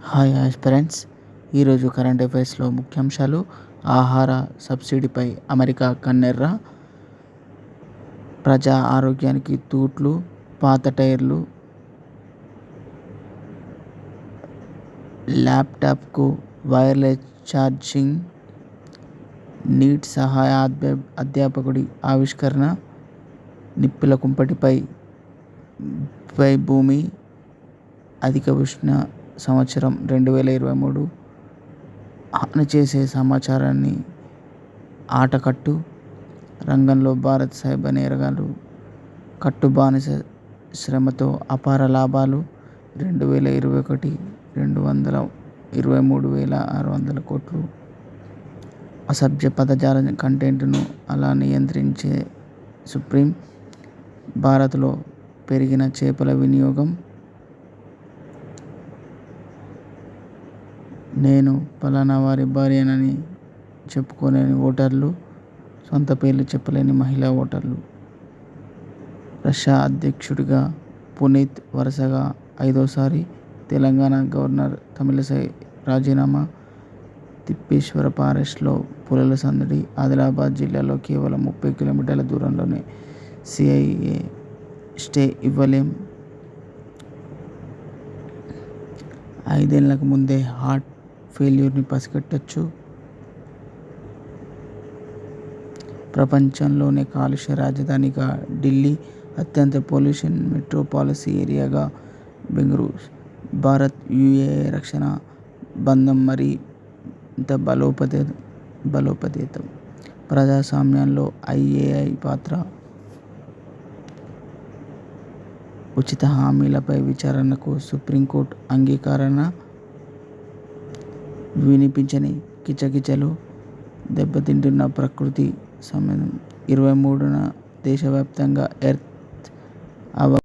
Hi aspirants ఈరోజు current అఫైర్స్లో ముఖ్యాంశాలు ఆహార సబ్సిడీపై అమెరికా కన్నెర్ర ప్రజా ఆరోగ్యానికి తూట్లు పాత టైర్లు ల్యాప్టాప్కు వైర్లెస్ ఛార్జింగ్ నీట్ సహాయ అధ్యా అధ్యాపకుడి ఆవిష్కరణ నిప్పుల కుంపటిపై పై భూమి అధిక ఉష్ణ సంవత్సరం రెండు వేల ఇరవై మూడు హాని చేసే సమాచారాన్ని ఆటకట్టు రంగంలో భారత్ సైబర్ నేరగాలు కట్టు బానిస శ్రమతో అపార లాభాలు రెండు వేల ఇరవై ఒకటి రెండు వందల ఇరవై మూడు వేల ఆరు వందల కోట్లు. అసభ్య పదజాల కంటెంట్ను అలా నియంత్రించే సుప్రీం భారత్లో పెరిగిన చేపల వినియోగం నేను పలానా వారి భార్యనని చెప్పుకోలేని ఓటర్లు సొంత పేర్లు చెప్పలేని మహిళా ఓటర్లు. రష్యా అధ్యక్షుడిగా పునీత్ వరుసగా ఐదోసారి తెలంగాణ గవర్నర్ తమిళసై రాజీనామా తిప్పేశ్వర ఫారెస్ట్లో పులుల సందడి ఆదిలాబాద్ జిల్లాలో కేవలం ముప్పై కిలోమీటర్ల దూరంలోనే సిఐఏ స్టే ఇవ్వలేం. ఐదేళ్ళకు ముందే హార్ట్ ఫెయిల్యూర్ని పసిగట్టచ్చు. ప్రపంచంలోనే కాలుష్య రాజధానిగా ఢిల్లీ అత్యంత పొల్యూషన్ మెట్రోపాలిసీ ఏరియాగా బెంగళూరు భారత్ యుఏ రక్షణ బంధం మరి ఇంత బలోపదే బలోపేతం. ప్రజాస్వామ్యంలో ఐఏఐ పాత్ర ఉచిత హామీలపై విచారణకు సుప్రీంకోర్టు అంగీకరణ వినిపించని కిచకిచలు దెబ్బతింటున్న ప్రకృతి సమయం. ఇరవై మూడున దేశవ్యాప్తంగా ఎర్త్ అవ